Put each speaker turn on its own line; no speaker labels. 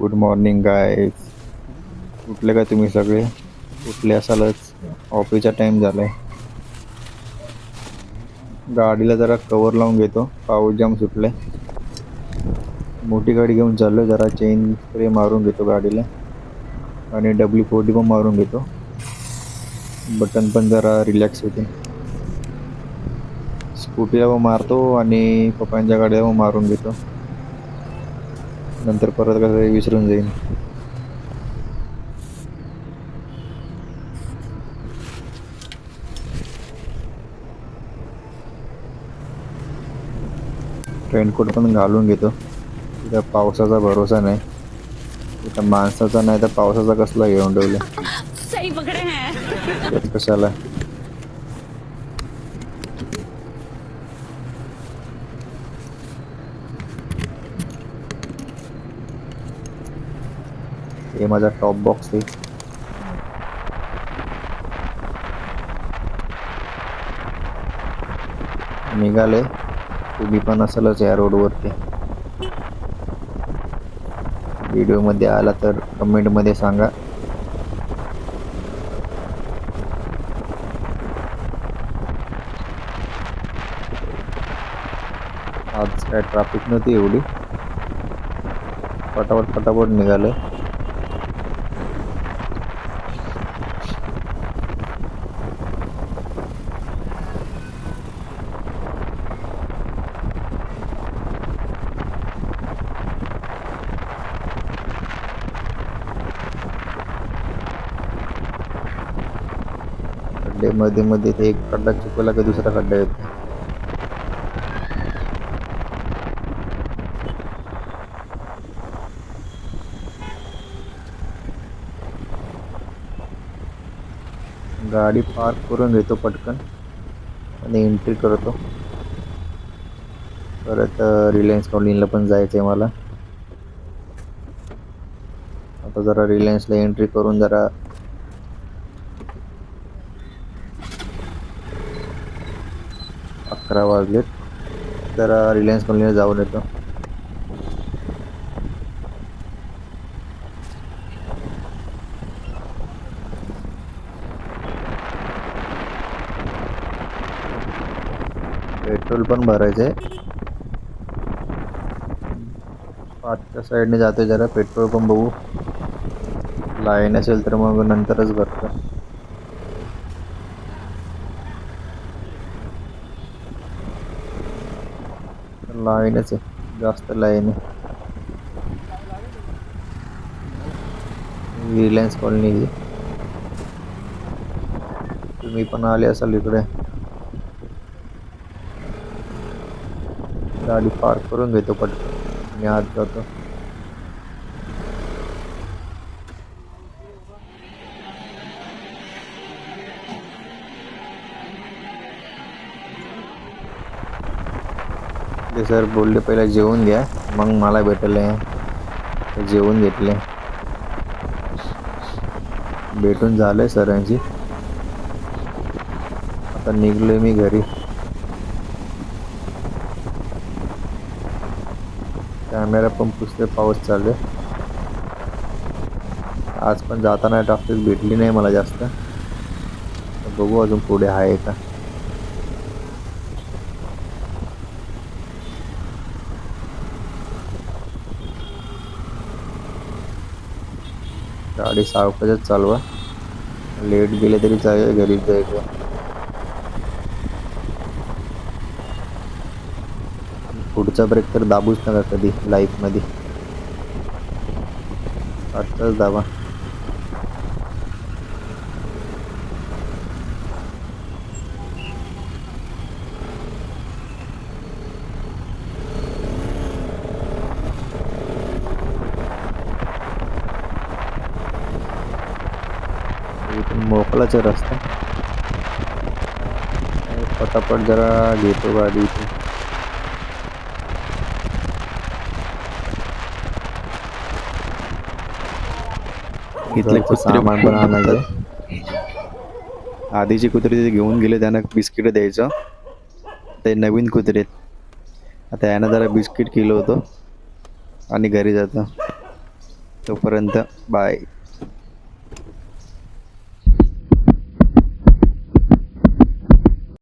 Good morning गाय उठले का तुम्ही सगळे? उठले असालच. ऑफिसचा टाईम झाला आहे गाडीला जरा कवर लावून घेतो. पाऊस जाम सुटले मोठी गाडी घेऊन चाललो जरा चेन स्प्रे मारून घेतो गाडीला. आणि डब्ल्यू फोर्टी पण मारून घेतो. बटन पण जरा रिलॅक्स होते. स्कूटीला पण मारतो आणि पप्पांच्या गाडीला पण मारून घेतो. नंतर परत कसं विसरून जाईन. रेनकोट पण घालून घेतो. तिथं पावसाचा भरोसा नाही. इथं माणसाचा नाही तर पावसाचा कसला घेऊन ठेवलं.
हैं
कशाला? हे माझा टॉप बॉक्स आहे. निघाले. तुम्ही पण असेलच या रोडवरती व्हिडिओमध्ये आला तर कमेंटमध्ये सांगा. आज काय ट्रॅफिक नव्हती एवढी. पटापट पटापट निघालं. खड्डे मध्ये मध्ये ते एक खड्डा चुकवला की दुसरा खड्डा येतो. गाडी पार्क करून घेतो पटकन. आणि एंट्री करतो. परत रिलायन्स कॉलनीला पण जायचं आहे मला. आता जरा रिलायन्सला एंट्री करून जरा अकरा वाजलेत. जरा रिलायन्स कंपनीला जाऊन येतो. पेट्रोल पण भरायचं आहे. पाचच्या साईडने जातोय जरा पेट्रोल पण बघू. लाईन असेल तर मग नंतरच भर लाईनच आहे जास्त लाइन। आहे रिलायन्स कॉलनी तुम्हें पण आले असाल इकडे। गाडी पार्क करून घेतो पटकन मी आत जातो ते सर बोलले पहिला जेवून घ्या. मग मला भेटले. जेवून घेतले. भेटून झालंय सरांची आता निघलोय मी घरी. कॅमेरा पण पुसते पाऊस चालू आज पण जाताना ट्रॅफिक भेटली नाही मला जास्त. बघू अजून पुढे आहे का. गाडी सावकाशच चालवा. लेट गेले तरी चालेल गरीब जायचं पुढचा ब्रेक तर दाबूच नका कधी लाईफमध्ये आत्ताच दाबा. मोकळाच रस्ता. पटापट जरा घेतो गाडी इथून इथले सामान पण आणायचं. आधीचे कुत्रे ते घेऊन गेले त्यांना बिस्किट द्यायचं. ते नवीन कुत्रे आता यानं जरा बिस्किट केलं होतं. आणि घरी जातं. तोपर्यंत बाय.